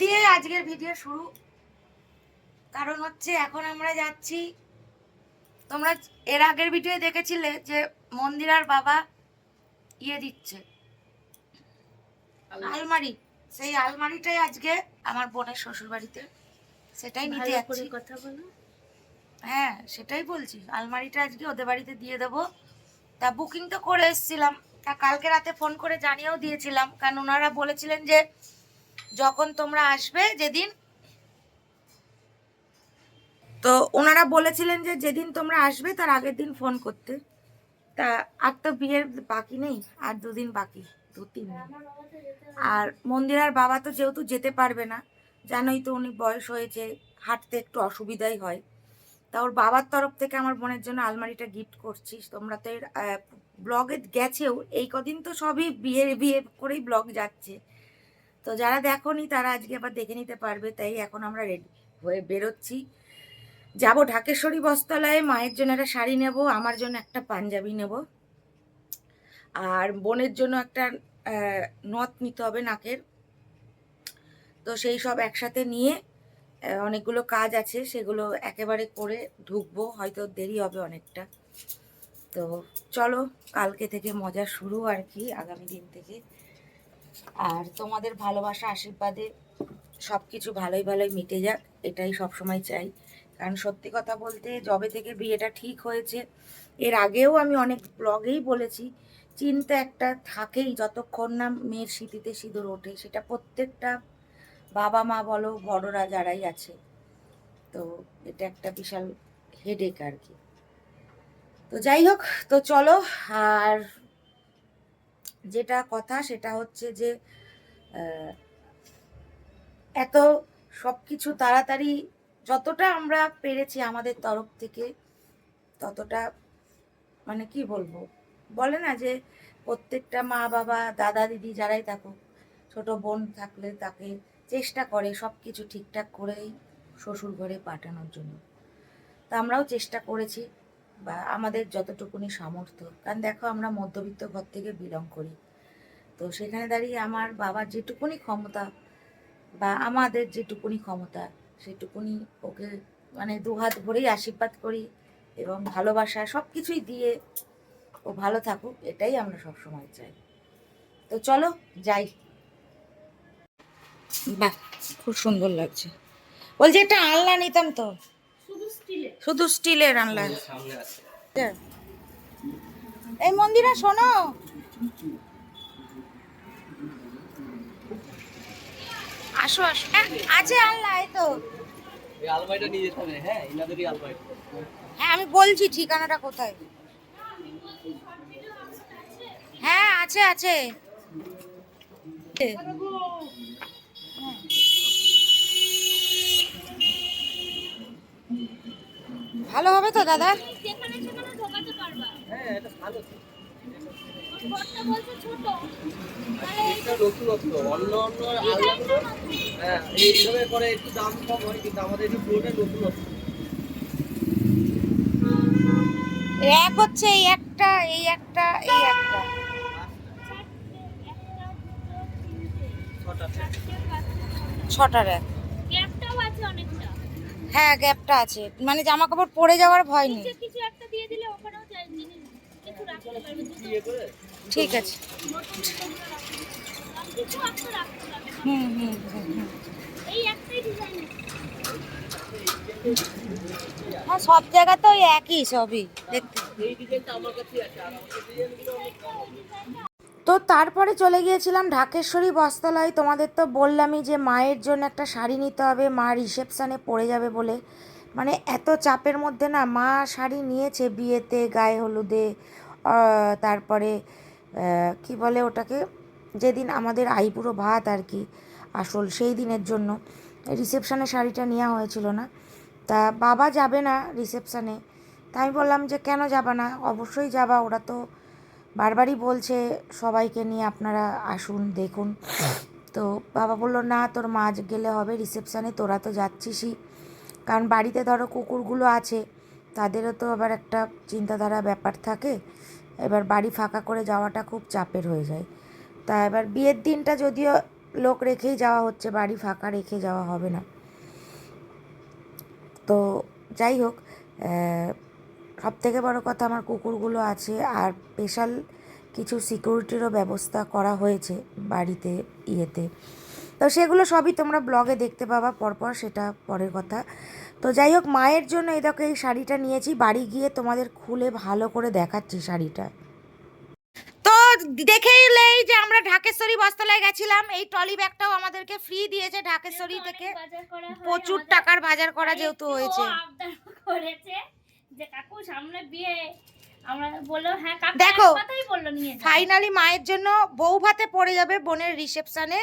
দিয়ে আজকের ভিডিও শুরু। কারণ হচ্ছে এখন আমরা যাচ্ছি তোমরা এর আগের ভিডিও দেখেছিলে যে মন্দিরার বাবা ইয়ে দিচ্ছে। আলমারি। সেই আলমারিটাই আজকে আমার বোনের শ্বশুর বাড়িতে সেটাই নিতে যাচ্ছি। কথা বলো। হ্যাঁ সেটাই বলছি। আলমারিটা আজকে ওদের বাড়িতে দিয়ে দেবো। তা বুকিং তো করে এসেছিলাম। তা কালকে রাতে ফোন করে জানিয়েও দিয়েছিলাম। কারণ ওনারা বলেছিলেন যে যখন তোমরা আসবে যেদিন, তো ওনারা বলেছিলেন যে যেদিন তোমরা আসবে তার আগের দিন ফোন করতে। তা আর তো বিয়ের বাকি নেই, আর দুদিন বাকি, দু তিন আর মন্দিরার বাবা তো যেহেতু যেতে পারবে না, জানোই তো উনি বয়স হয়েছে, হাঁটতে একটু অসুবিধাই হয়। তা ওর বাবার তরফ থেকে আমার বোনের জন্য আলমারিটা গিফট করছিস, তোমরা তো এর ব্লগে গেছেও, এই কদিন তো সবই বিয়ে বিয়ে করেই ব্লগ যাচ্ছে। তো যারা দেখোনি তারা আজকে আবার দেখে নিতে পারবে, তাই এখন আমরা রেডি হয়ে বেরোচ্ছি। যাব ঢাকেশ্বরী বস্ত্রালয়ে, মায়ের জন্য একটা শাড়ি নেব, আমার জন্য একটা পাঞ্জাবি নেব। আর বোনের জন্য একটা নথ নিতে হবে নাকের। তো সেই সব একসাথে নিয়ে অনেকগুলো কাজ আছে, সেগুলো একেবারে করে ঢুকবো, হয়তো দেরি হবে অনেকটা। তো চলো, কালকে থেকে মজা শুরু আর কি, আগামী দিন থেকে। আর তোমাদের ভালোবাসা, আশীর্বাদে সব কিছু ভালোই ভালোই মিটে যাক, এটাই সবসময় চাই। কারণ সত্যি কথা বলতে যবে থেকে বিয়েটা ঠিক হয়েছে, এর আগেও আমি অনেক ব্লগেই বলেছি, চিন্তা একটা থাকেই যতক্ষণ না মেয়ের স্মৃতিতে সিঁদুর ওঠে, সেটা প্রত্যেকটা বাবা মা বলো, বড়রা যারাই আছে। তো এটা একটা বিশাল হেডেক আর কি। তো যাই হোক, তো চলো, আর যেটা কথা সেটা হচ্ছে যে এত সব কিছু তাড়াতাড়ি যতটা আমরা পেরেছি আমাদের তরফ থেকে, ততটা মানে কি বলব? বলে না যে প্রত্যেকটা মা বাবা, দাদা, দিদি যারাই থাকুক, ছোট বোন থাকলে তাকে চেষ্টা করে সব কিছু ঠিকঠাক করেই শ্বশুর ঘরে পাঠানোর জন্য। তা আমরাও চেষ্টা করেছি বা আমাদের যতটুকুনি সামর্থ্য। কারণ দেখো আমরা মধ্যবিত্ত ঘর থেকে বিলং করি। তো সেখানে দাঁড়িয়ে আমার বাবার যেটুকুনি ক্ষমতা বা আমাদের যেটুকুনি ক্ষমতা সেটুকুনি ওকে মানে দুহাত ভরেই আশীর্বাদ করি এবং ভালোবাসা সব কিছুই দিয়ে ও ভালো থাকুক এটাই আমরা সব সময় চাই। তো চলো যাই। বাহ খুব সুন্দর লাগছে। বলছি একটা আনলা নিতাম তো। শুধু স্টিলের। আনলা এই মন্দিরে শোনো। আসো আসো। হ্যাঁ, আছে আনলা এই তো। এই আলমারিটা নিয়ে যেতে হবে হ্যাঁ? ইনাদেরই আলমারি। হ্যাঁ আমি বলছি ঠিকানাটা কোথায়? হ্যাঁ আছে আছে। ভালো হবে তো দাদা? হ্যাঁ এটা ভালো। ঘরটা বলছে ছোট। অন্য অন্য হ্যাঁ এইভাবে করে একটু দাম কম হয় কিন্তু আমাদের এটা পুরোটা নতুনত্ব এক হচ্ছে এই একটা এই একটা এই একটা। ছটা অনেকটা। হ্যাঁ গ্যাপটা আছে। মানে জামা কাপড় পরে যাওয়ার ভয় নেই। কিছু একটা দিয়ে দিলে ওখানেও চাই জিনিস কিছু রাখতে পারবে। ঠিক আছে। হুম হুম হুম হ্যাঁ সব জায়গাতে ওই একই সবই। দেখতে। তো তারপরে চলে গিয়েছিলাম ঢাকেশ্বরী বস্ত্রালয় তোমাদের তো বললামই যে মায়ের জন্য একটা শাড়ি নিতে হবে মা রিসেপশানে পড়ে যাবে বলে। মানে এত চাপের মধ্যে না মা শাড়ি নিয়েছে বিয়েতে গায়ে হলুদে তারপরে কি বলে ওটাকে? যেদিন আমাদের আইপুরো ভাত আর কি, আসল সেই দিনের জন্য। রিসেপশানে শাড়িটা নেওয়া হয়েছিল না। তা বাবা যাবে না রিসেপশানে। তা আমি বললাম যে, কেন যাবা না? অবশ্যই যাবা। ওরা তো বারবারই বলছে সবাইকে নিয়ে আপনারা আসুন, দেখুন। তো বাবা বলল, না, তোর মা গেলে হবে রিসেপশানে, তোরা তো যাচ্ছিসই। কারণ বাড়িতে ধরো কুকুরগুলো আছে, তাদেরও তো আবার একটা চিন্তাধারা ব্যাপার থাকে। এবার বাড়ি ফাঁকা করে যাওয়াটা খুব চাপের হয়ে যায়। তা এবার বিয়ের দিনটা যদিও লোক রেখেই যাওয়া হচ্ছে, বাড়ি ফাঁকা রেখে যাওয়া হবে না। তো যাই হোক সব থেকে বড় কথা আমার কুকুরগুলো আছে আর স্পেশাল কিছু সিকিউরিটিরও ব্যবস্থা করা হয়েছে বাড়িতে, ইয়েতে। তো সেগুলো সবই তোমরা ব্লগে দেখতে পাবা পরপর সেটা পরের কথা। তো যাই হোক মায়ের জন্য এই দেখো এই শাড়িটা নিয়েছি। বাড়ি গিয়ে তোমাদের খুলে ভালো করে দেখাচ্ছি শাড়িটা। তো দেখেই এলেই যে আমরা ঢাকেশ্বরী বস্ত্রালয় গেছিলাম। এই ট্রলি ব্যাগটাও আমাদেরকে ফ্রি দিয়েছে ঢাকেশ্বরী থেকে। প্রচুর টাকার বাজার করা যেহেতু হয়েছে। করেছে যে কাকু সামনে বিয়ে। আমরা বলল হ্যাঁ কাকু দেখো, কথাই বলল নিয়ে ফাইনালি মায়ের জন্য বউ ভাতে পড়ে যাবে বোনের রিসেপশনে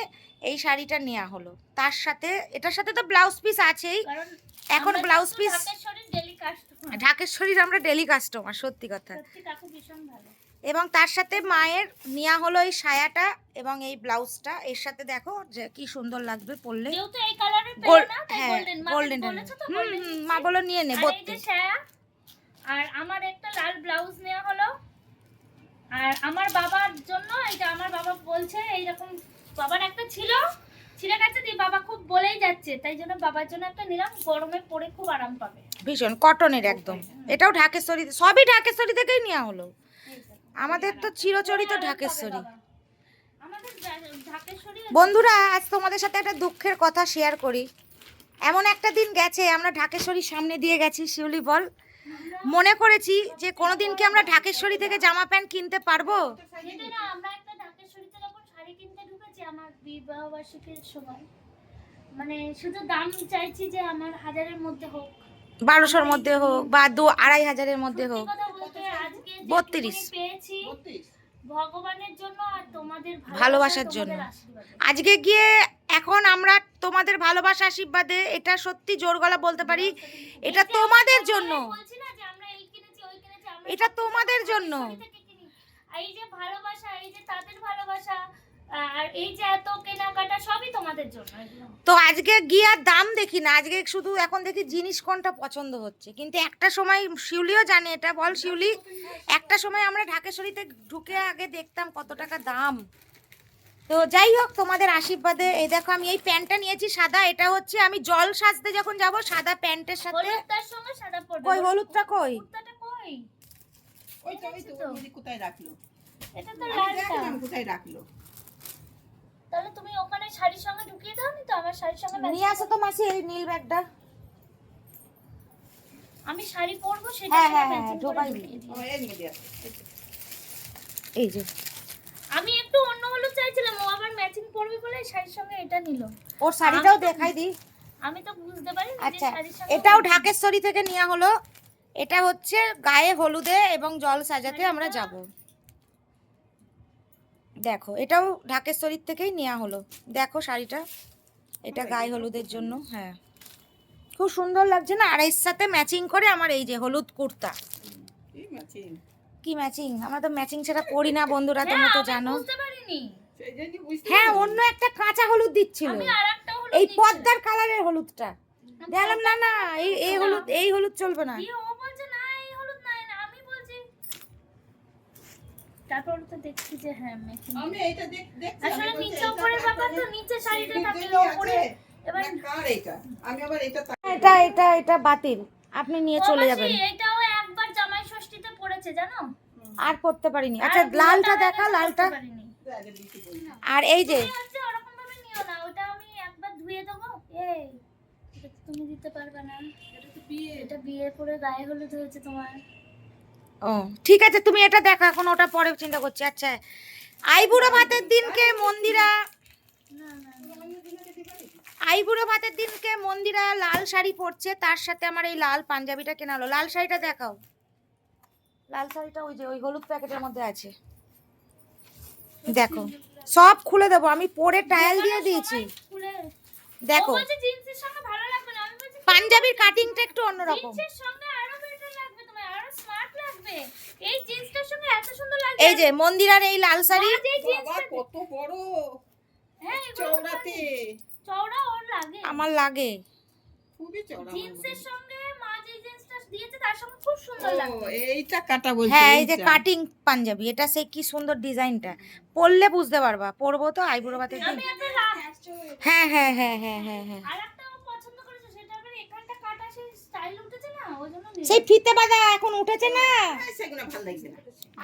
এই শাড়িটা নেওয়া হলো। তার সাথে এটার সাথে তো ব্লাউজ পিস আছেই। এখন ব্লাউজ পিস ঢাকেশ্বরীর আমরা ডেলি কাস্টমার সত্যি কথা। এবং তার সাথে মায়ের নেওয়া হলো এই সায়াটা এবং এই ব্লাউজটা এর সাথে দেখো যে কি সুন্দর লাগবে পরলে। হ্যাঁ গোল্ডেন। মা বলো নিয়ে নে আর এই বলতে যে সায়া আর আমার একটা লাল ব্লাউজ নেওয়া হলো। আর আমার বাবার জন্য এটা আমার বাবা বলছে এইরকম বাবার একটা ছিল। ছিঁড়ে গেছে দিয়ে বাবা খুব বলেই যাচ্ছে তাই জন্য বাবার জন্য একটা নিলাম গরমে পরে খুব আরাম পাবে। ভীষণ কটনের একদম। এটাও ঢাকেশ্বরী সবই ঢাকেশ্বরী থেকেই নেওয়া হলো। আমাদের তো চিরচরিত ঢাকেশ্বরী। বন্ধুরা আজ তোমাদের সাথে একটা দুঃখের কথা শেয়ার করি। এমন একটা দিন গেছে আমরা ঢাকেশ্বরীর সামনে দিয়ে গেছি শিউলি বল। মনে করেছি যে কোনোদিন কি আমরা ঢাকেশ্বরী থেকে জামা প্যান্ট কিনতে পারব? সেটাই না আমরা একটা ঢাকেশ্বরীতে যখন শাড়ি কিনতে ঢুকেছি আমার বিবাহ বার্ষিকীর সময় মানে শুধু দাম চাইছি যে আমার হাজারের মধ্যে হোক। বারোশোর মধ্যে হোক বা দু আড়াই হাজারের মধ্যে হোক। সত্যি কথা বলতে আজকে বত্রিশ। ভগবানের জন্য আর তোমাদের ভালোবাসার জন্য। আজকে গিয়ে এখন আমরা তোমাদের ভালোবাসা আশীর্বাদে এটা সত্যি জোর গলা বলতে পারি এটা তোমাদের জন্য বলছি না যে আমরা এই কিনেছি ওই কিনেছি আমরা এটা তোমাদের জন্য। এই যে ভালোবাসা এই যে তাদের ভালোবাসা আর এই যে এত কেনাকাটা সবই তোমাদের জন্য তো আজকে গিয়ে আর দাম দেখি না। আজকে শুধু এখন দেখি জিনিস কোনটা পছন্দ হচ্ছে। কিন্তু একটা সময় শিউলিও জানে এটা। বল শিউলি একটা সময় আমরা ঢাকেশ্বরীতে ঢুকে আগে দেখতাম কত টাকা দাম। তো যাই হোক তোমাদের আশীর্বাদে এই দেখো আমি এই প্যান্টটা নিয়েছি সাদা। এটা হচ্ছে আমি জল সাজতে যখন যাব সাদা প্যান্টের সাথে কই হলুদটা কই? ওই তো ওই তো? ওই কোথায় রাখল? এটা তো আমি লালটা। কোথায় রাখল। তাহলে তুমি ওখানে শাড়ির সঙ্গে ঢুকিয়ে দাও নি তো? আমার শাড়ির সঙ্গে নিয়ে আসো তো মাসি এই নীল ব্যাগটা। আমি শাড়ি পরবো সেটা হ্যাঁ, হ্যাঁ, হ্যাঁ, ঢোকাই এই যে। আমি একটু অন্য হলুদ চাইছিলাম ও আবার ম্যাচিং পরবে বলে শাড়ির সঙ্গে এটা নিল। ওর শাড়িটাও দেখাই দিই আমি তো বুঝতে পারি না যে আচ্ছা শাড়ির সঙ্গে এটাও ঢাকেশ্বরী থেকে নেওয়া হলো। এটা হচ্ছে গায়ে হলুদে এবং জল সাজাতে আমরা যাব। দেখো এটাও ঢাকেশ্বরীর থেকেই নেওয়া হলো। দেখো শাড়িটা এটা গায়ে হলুদের জন্য হ্যাঁ। খুব সুন্দর লাগছে না? আর এর সাথে ম্যাচিং করে আমার এই যে হলুদ কুর্তা। কি ম্যাচিং আমরা তো ম্যাচিং ছাড়া পরি না বন্ধুরা হ্যাঁ, তোমরা তো আমি জানো। হ্যাঁ অন্য একটা কাঁচা হলুদ দিচ্ছিল। আমি আরেকটা হলুদ এই। পদ্মার কালারের হলুদটা। দেখলাম না না এই এই হলুদ এই হলুদ চলবে না। তারপর তো দেখছি যে হ্যাঁ ম্যাচিং আমি এইটা দেখ দেখছি আসলে নিচে এটা উপরের ব্যাপার তো নিচে শাড়িটা থাকলে উপরে এবার কার এটা আমি আবার এটা এটা এটা এটা বাতিল। আপনি নিয়ে চলে যাবেন। এটাও একবার জামাই ষষ্ঠীতে পড়েছে জানো? আর পড়তে পারিনি। আর আচ্ছা লালটা দেখা লালটা। আর এই যে তুমি ওরকম ভাবে নিও না ওটা আমি একবার ধুয়ে দেবো। এই তুমি দিতে পারবে না। এটা তো বিয়ে। এটা বিয়ে করে গায়ে হলুদ হয়েছে তোমার। ও ঠিক আছে তুমি এটা দেখো এখন ওটা পরে চিন্তা করছি। আচ্ছা আইবুড়ো ভাতের দিনকে মন্দিরা। আইবুড়ো ভাতের দিনকে মন্দিরা লাল শাড়ি পরছে তার সাথে আমার এই লাল পাঞ্জাবিটা কেনা হলো। লাল শাড়িটা দেখাও। লাল শাড়িটা ওই যে ওই হলুদ প্যাকেটের মধ্যে আছে। দেখো সব খুলে দেবো আমি পরে টায়াল দিয়ে দিয়েছি। দেখো পাঞ্জাবির কাটিংটা একটু অন্যরকম জিন্সের সঙ্গে আরও বেটার লাগবে তোমার আরও স্মার্ট লাগবে এই জিন্সটার সঙ্গে এত সুন্দর লাগবে এই যে মন্দিরার এই লাল শাড়ি। যে কত বড়। হ্যাঁ চওড়াতে। চওড়া ওর লাগে। আমার লাগে। খুবই চওড়া জিন্সের সঙ্গে মা যে জিন্সটা দিয়েছে তার সঙ্গে খুব সুন্দর ও, এইটা কাটা বলছে হ্যাঁ এই যে কাটিং পাঞ্জাবি এটা সেই কি সুন্দর ডিজাইনটা। পরলে বুঝতে পারবা পরবো তো আইবুড়ো দিন হ্যাঁ হ্যাঁ হ্যাঁ হ্যাঁ হ্যাঁ হ্যাঁ। আর পছন্দ করেছে সেটা এখানটা কাটা সেই স্টাইল সেই ফিতে বাঁধা এখন উঠেছে না।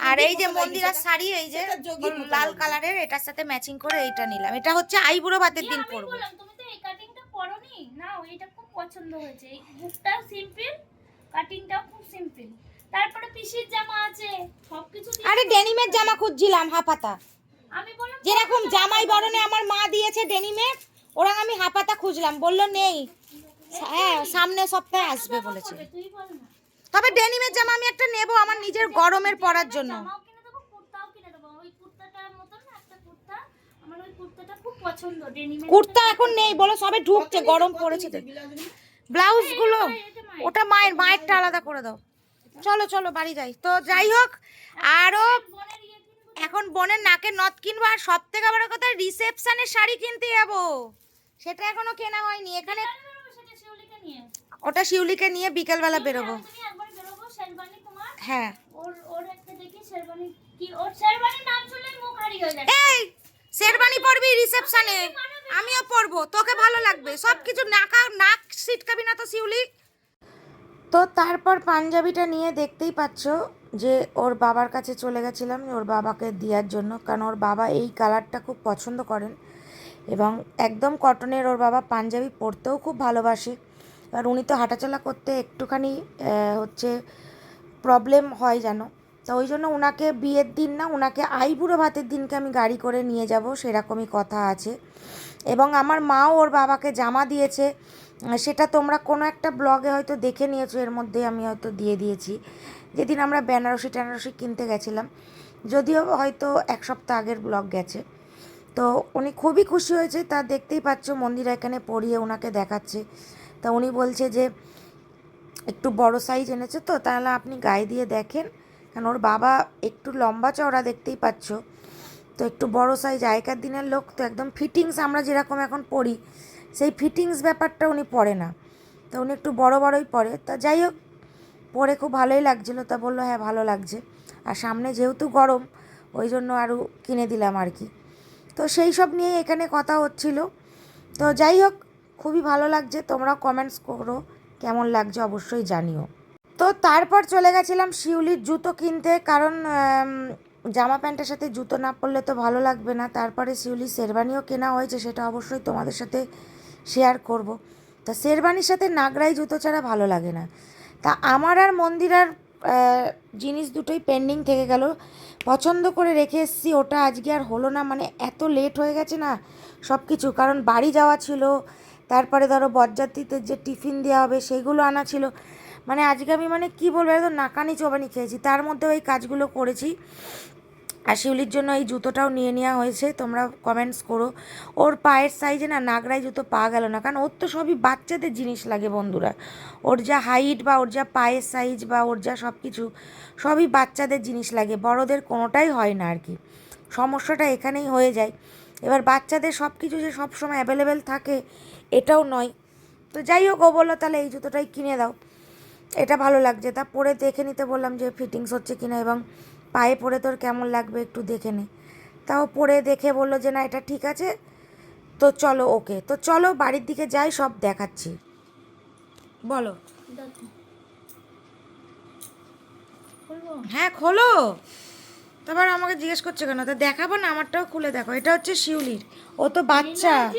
আর এই যে মন্দিরার শাড়ি এই যে লাল কালারের এটার সাথে ম্যাচিং করে এইটা নিলাম। এটা হচ্ছে আইবুড়ো ভাতের দিন পরবো তুমি তো এই কাটিংটা পরনি না এটা খুব পছন্দ হয়েছে। এই বুকটাও সিম্পল কাটিংটাও খুব সিম্পল তারপরে পিসির জামা আছে সবকিছু আরে ডেনিমের জামা খুঁজছিলাম হাফাতা। আমি বললাম যেরকম জামাই বরণে আমার মা দিয়েছে ডেনিমের ওরা আমি হাফাতা খুঁজলাম। বলল নেই। হ্যাঁ সামনে সপ্তাহে আসবে বলেছে। তবে ডেনিমের জামা আমি একটা নেব আমার নিজের গরমের পরার জন্য। জামাও কিনে দেবো কুর্তাও কিনে দেবো। ওই কুর্তাটার মতন না একটা কুর্তা। আমার ওই কুর্তাটা খুব পছন্দ ডেনিমের কুর্তা এখন নেই বলো সবে ঢুকছে গরম পড়েছে তো। ব্লাউজগুলো ওটা মায়ের মায়েরটা আলাদা করে দাও। চলো চলো বাড়ি যাই। তো যাই হোক আরও বোনের কিনবো এখন বোনের নাকে নথ কিনবো আর সব থেকে বড় কথা রিসেপশনের শাড়ি কিনতে যাব। সেটা এখনও কেনা হয়নি। এখানে তাহলে বেরোবো সেটা শিউলিকে নিয়ে ওটা শিউলিকে নিয়ে বিকেলবেলা বেরোবো। হ্যাঁ। এই শেরবানি পরবি রিসেপশনে। আমিও পরবো তোকে ভালো লাগবে। সব কিছু নাকা নাক সিটকাবি না তো শিউলি। তো তারপর পাঞ্জাবিটা নিয়ে দেখতেই পাচ্ছ যে ওর বাবার কাছে চলে গেছিলাম ওর বাবাকে দেওয়ার জন্য। কারণ ওর বাবা এই কালারটা খুব পছন্দ করেন। এবং একদম কটনের ওর বাবা পাঞ্জাবি পরতেও খুব ভালোবাসে। আর উনি তো হাঁটাচলা করতে একটুখানি হচ্ছে প্রবলেম হয় যেন। তো ওই জন্য ওনাকে বিয়ের দিন না ওনাকে আইবুড়ো ভাতের দিনকে আমি গাড়ি করে নিয়ে যাব, সেরকমই কথা আছে। এবং আমার মাও ওর বাবাকে জামা দিয়েছে, সেটা তোমরা কোনো একটা ব্লগে হয়তো দেখে নিয়েছো, এর মধ্যে আমি হয়তো দিয়ে দিয়েছি। যেদিন আমরা বেনারসি টেনারসি কিনতে গেছিলাম, যদিও হয়তো এক সপ্তাহ আগের ব্লগ গেছে। তো উনি খুবই খুশি হয়েছে, তা দেখতেই পাচ্ছ মন্দির এখানে পড়িয়ে ওনাকে দেখাচ্ছে। তা উনি বলছে যে, একটু বড় সাইজ এনেছে তো, তাহলে আপনি গায়ে দিয়ে দেখেন। কারণ ওর বাবা একটু লম্বা চওড়া দেখতেই পাচ্ছ। তো একটু বড় সাইজ আগেকার দিনের লোক তো একদম ফিটিংস আমরা যেরকম এখন পরি, সেই ফিটিংস ব্যাপারটা উনি পরে না। তো উনি একটু বড় বড়ই পরে। তা যাই হোক, পরে খুব ভালোই লাগছিল। তা বলল হ্যাঁ ভালো লাগছে। আর সামনে যেহেতু গরম, ওই জন্য আরও কিনে দিলাম আর কি। তো সেই সব নিয়ে এখানে কথা হচ্ছিল। তো যাই হোক খুবই ভালো লাগছে তোমরা কমেন্টস করো, কেমন লাগছে অবশ্যই জানিও। তো তারপর চলে গেছিলাম শিউলির জুতো কিনতে, কারণ জামা প্যান্টের সাথে জুতো না পরলে তো ভালো লাগবে না। তারপরে শিউলির শেরবানিও কেনা হয়েছে, সেটা অবশ্যই তোমাদের সাথে শেয়ার করব। তা শেরবানির সাথে নাগরাই জুতো ছাড়া ভালো লাগে না। তা আমার আর মন্দিরার জিনিস দুটোই পেন্ডিং থেকে গেল। পছন্দ করে রেখে এসেছি, ওটা আজকে আর হলো না মানে এত লেট হয়ে গেছে না সব কিছু কারণ বাড়ি যাওয়া ছিল তারপরে ধরো বরযাত্রীতে যে টিফিন দেওয়া হবে সেইগুলো আনা ছিল। মানে আজকে আমি মানে কি বলব একদম নাকানি চোবানি খেয়েছি। তার মধ্যে ওই কাজগুলো করেছি। আর শিউলির জন্য এই জুতোটাও নিয়ে নেওয়া হয়েছে। তোমরা কমেন্টস করো। ওর পায়ের সাইজে না নাগরাই জুতো পাওয়া গেল না। কারণ ওর তো সবই বাচ্চাদের জিনিস লাগে বন্ধুরা। ওর যা হাইট বা ওর যা পায়ের সাইজ বা ওর যা সব কিছু সবই বাচ্চাদের জিনিস লাগে। বড়দের কোনোটাই হয় না আর কি। সমস্যাটা এখানেই হয়ে যায়। এবার বাচ্চাদের সব কিছু যে সবসময় অ্যাভেলেবেল থাকে এটাও নয়। তো যাই হোক, ও বলল, তাহলে এই জুতোটাই কিনে দাও। এটা ভালো লাগছে। তা পরে দেখে নিতে বললাম যে ফিটিংস হচ্ছে কিনা এবং পায়ে পরে তোর কেমন লাগবে একটু দেখে নে। তাও পরে দেখে বলল যে, না, এটা ঠিক আছে, তো চলো ওকে। তো চলো, বাড়ির দিকে যাই, সব দেখাচ্ছি। বলো। হ্যাঁ খোলো। তারপর আমাকে জিজ্ঞেস করছে কেন? তা দেখাবো না, আমারটাও খুলে দেখো। এটা হচ্ছে শিউলির। ও তো বাচ্চা।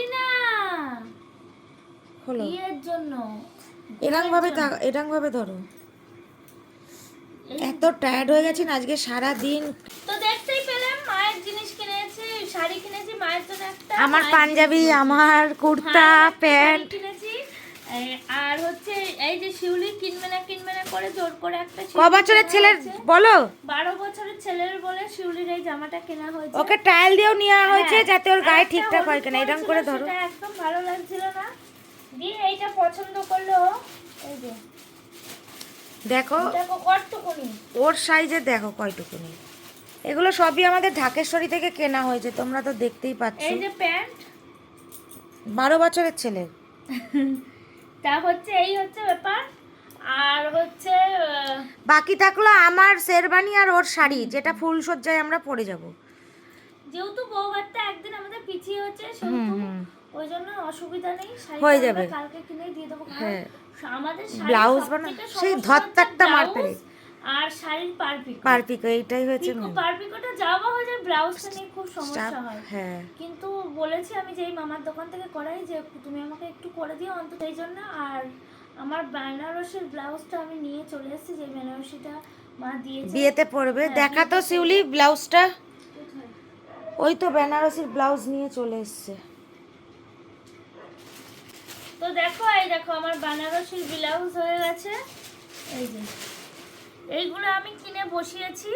খোলো। জন্য। এরম ভাবে এরম ভাবে ধরো। এত টায়ার্ড হয়ে গেছি না আজকে সারা দিন তো দেখতেই পেলাম মায়ের জিনিস কিনেছি শাড়ি কিনেছি মায়ের জন্য একটা আমার পাঞ্জাবি আমার কুর্তা হ্যাঁ, প্যান্ট। কিনেছি। আর হচ্ছে এই যে শিউলি কিনবে না কিনবে না করে জোর করে একটা ক বছরের ছেলের বলো। বারো বছরের ছেলের বলে শিউলির এই জামাটা কেনা হয়েছে। ওকে ট্রায়াল দিয়েও নেওয়া হয়েছে হ্যাঁ, যাতে ওর গায়ে ঠিকঠাক হয় কিনা এরকম করে ধরো। একদম ভালো লাগছিল না। দিয়ে এইটা পছন্দ করল। এই যে। দেখো ওর সাইজে দেখো কয়টুকুনি। এগুলো সবই আমাদের ঢাকেশ্বরী থেকে কেনা হয়েছে তোমরা তো দেখতেই পাচ্ছ। এই যে প্যান্ট। বারো বছরের ছেলে। তা হচ্ছে এই হচ্ছে ব্যাপার। আর হচ্ছে বাকি থাকল আমার শেরবানি আর ওর শাড়ি যেটা ফুল সজ্জায় আমরা পরে যাব। যেহেতু বউভাতটা একদিন আমাদের পিছিয়ে হচ্ছে সেহেতু ওই জন্য অসুবিধা নেই হয়ে যাবে। কালকে কিনে দিয়ে দেবো। হ্যাঁ। আমাদের শাড়ির ব্লাউজ বানা- সেই ধত্তাকটা মার ব্লাউজ আর শাড়ির পারপিকো। পারপিকো এইটাই হয়েছে পিকো পারপিকোটা যাওয়া হয়ে যায় ব্লাউজটা নিয়ে খুব সমস্যা হয়। হ্যাঁ। কিন্তু বলেছি আমি যে এই মামার দোকান থেকে করাই যে তুমি আমাকে একটু করে দিও অন্তত এই জন্য। আর আমার বেনারসির ব্লাউজটা আমি নিয়ে চলে এসেছি যে বেনারসিটা মা দিয়েছে। বিয়েতে পরবে। হ্যাঁ, দেখা তো শিউলি ব্লাউজটা। ওই তো বেনারসির ব্লাউজ নিয়ে চলে এসছে। তো দেখো, এই দেখো, আমার বেনারসির ব্লাউজ হয়ে গেছে। এই যে, এইগুলো আমি কিনে বসিয়েছি।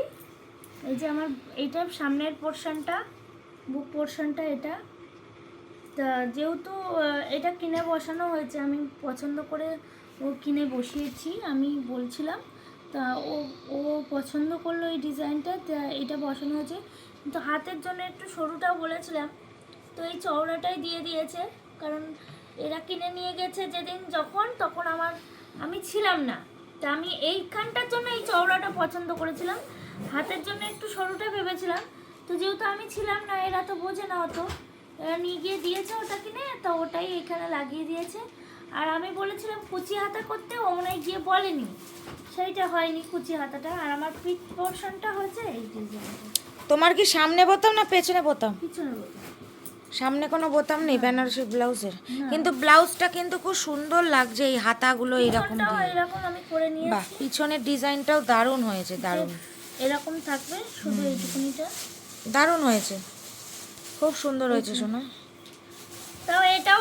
এই যে আমার, এইটা সামনের পোর্শনটা বুক পোর্শনটা এটা। তা যেহেতু এটা কিনে বসানো হয়েছে, আমি পছন্দ করে ও কিনে বসিয়েছি, আমি বলছিলাম। তা ও ও পছন্দ করল এই ডিজাইনটা, তা এটা বসানো হয়েছে। কিন্তু হাতের জন্য একটু সরুটা বলেছিলাম। তো এই চওড়াটাই দিয়ে দিয়েছে, কারণ এরা কিনে নিয়ে গেছে যেদিন যখন তখন আমার আমি ছিলাম না। তা আমি এইখানটার জন্য এই চওড়াটা পছন্দ করেছিলাম। হাতের জন্য একটু সরুটা ভেবেছিলাম। তো যেহেতু আমি ছিলাম না এরা তো বোঝে না অত। এরা নিয়ে গিয়ে দিয়েছে ওটা কিনে তো ওটাই এখানে লাগিয়ে দিয়েছে। আর আমি বলেছিলাম কুচি হাতা করতে ও হয় গিয়ে বলেনি। সেইটা হয়নি কুচি হাতাটা। আর আমার পিঠ পোর্শনটা হয়েছে এই ডিজাইনটা। তোমার কি সামনে বোতাম না পেছনে বোতাম? পিছনে বলতে সামনে কোনো বোতাম নেই বেনারসি ব্লাউজের। কিন্তু ব্লাউজটা কিন্তু খুব সুন্দর লাগছে এই হাতাগুলো এরকম এরকম আমি করে নিয়ে বাহ পিছনের ডিজাইনটাও দারুণ হয়েছে দারুণ। এরকম থাকবে শুধু এইটুকুনিটা দারুণ হয়েছে। খুব সুন্দর হয়েছে শোনো তাও এটাও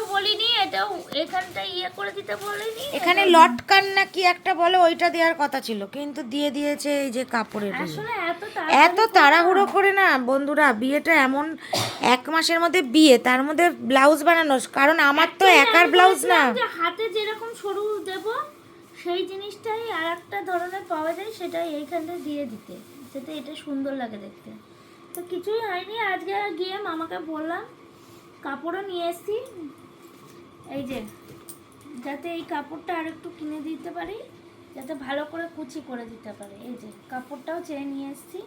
এখানটা ইয়ে করে দিতে বলিনি? এখানে লটকান না কি একটা বলে ওইটা দেওয়ার কথা ছিল। কিন্তু দিয়ে দিয়েছে এই যে কাপড়ের। আসলে এত এত তাড়াহুড়ো করে না বন্ধুরা বিয়েটা এমন এক মাসের মধ্যে বিয়ে তার মধ্যে ব্লাউজ বানানো। কারণ আমার তো একার ব্লাউজ না। হাতে যেরকম সরু দেব সেই জিনিসটাই আর একটা ধরনের পাওয়া যায় সেটাই এইখানটা দিয়ে দিতে। যাতে এটা সুন্দর লাগে দেখতে। তো কিছুই হয়নি আজকে গিয়ে মামাকে বললাম কাপড়ও নিয়ে এসেছি। এই যে, যাতে এই কাপড়টা আর একটু কিনে দিতে পারি, যাতে ভালো করে কুচি করে দিতে পারে। এই যে, কাপড়টাও চেয়ে নিয়ে এসেছি।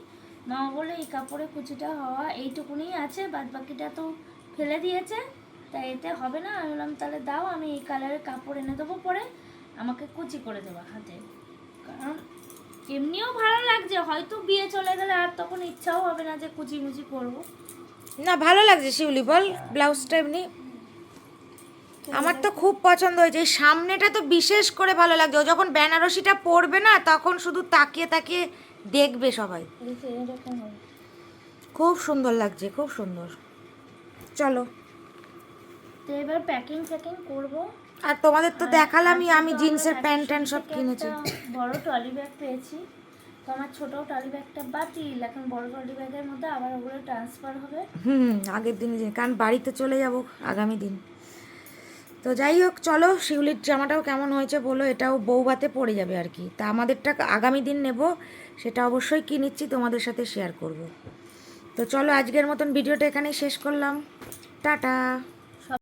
মা বলে এই কাপড়ে কুচিটা হওয়া এইটুকুনি আছে বাদ বাকিটা তো ফেলে দিয়েছে। তাই এতে হবে না। আমি বললাম, তাহলে দাও, আমি এই কালারের কাপড় এনে দেবো পরে। আমাকে কুচি করে দেবো হাতে। কারণ এমনিও ভালো লাগছে। হয়তো বিয়ে চলে গেলে আর তখন ইচ্ছাও হবে না যে কুচি মুচি করব। না, ভালো লাগছে শিউলি, বল। ব্লাউজটা এমনি আমার তো খুব পছন্দ হয়েছে। এই সামনেটা তো বিশেষ করে ভালো লাগছে। ও যখন বেনারসিটা পরবে না তখন শুধু তাকিয়ে তাকিয়ে দেখবে সবাই। খুব সুন্দর লাগছে খুব সুন্দর। চলো। তো এবার প্যাকিং ফ্যাকিং করব। আর তোমাদের তো দেখালামই আমি জিন্সের প্যান্ট ট্যান্ট সব কিনেছি। বড় ট্রলি ব্যাগ পেয়েছি। তো আমার ছোট ট্রলি ব্যাগটা বাতিল। এখন বড় ট্রলি ব্যাগের মধ্যে আবার ওগুলো ট্রান্সফার হবে। হুম আগের দিনে কারণ বাড়িতে চলে যাব আগামী দিন। তো যাই হোক, চলো শিউলির জামাটাও কেমন হয়েছে বলো, এটাও বৌবাতে পড়ে যাবে আর কি। তা আমাদেরটা আগামী দিন নেব, সেটা অবশ্যই কি নিচ্ছি তোমাদের সাথে শেয়ার করব। তো চলো আজকের মতন ভিডিওটা এখানেই শেষ করলাম। টাটা!